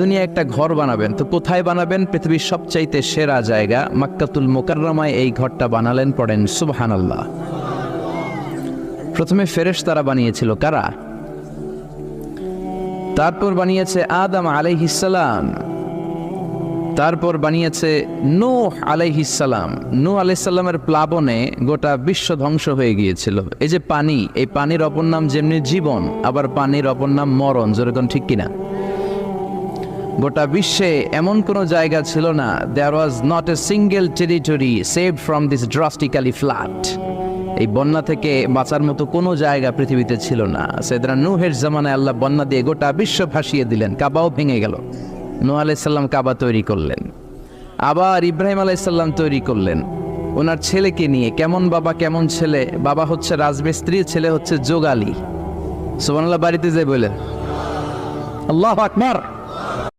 দুনিয়া একটা ঘর বানাবেন। তো কোথায় বানাবেন? পৃথিবীর সবচাইতে সেরা জায়গা মাক্কাতুল মোকাররমায় এই ঘরটা বানালেন পড়েন সুবহানাল্লাহ। প্রথমে ফেরেশ তারা বানিয়েছিল কারা? তারপর বানিয়েছে আদম আলাইহিসালাম তারপর বানিয়েছে নূহ আলাইহিসালাম নূহ আলাইসাল্লামের প্লাবনে গোটা বিশ্ব ধ্বংস হয়ে গিয়েছিল। এই যে পানি, এই পানির অপর নাম যেমনি জীবন, আবার পানির অপর নাম মরণ। যেরকম ঠিক কিনা? গোটা বিশ্বে এমন কোনো জায়গা ছিল না। There was not a single territory save from this drastically flat এই বন্যা থেকে বাঁচার মতো কোনো জায়গা পৃথিবীতে ছিল না। সেদিন নুহের জামানায় আল্লাহ বন্যা দিয়ে গোটা বিশ্ব ভাসিয়ে দিলেন। কাবাও ভেঙে গেল। নূহ আলাইসাল্লাম কাবা তৈরি করলেন। আবার ইব্রাহিম আলাইসাল্লাম তৈরি করলেন। ওনার ছেলেকে নিয়ে কেমন বাবা, কেমন ছেলে? বাবা হচ্ছে রাজমিস্ত্রি, ছেলে হচ্ছে যোগালি। সুবহানাল্লাহ, বাড়িতে যে বললেন, আল্লাহ আকবার।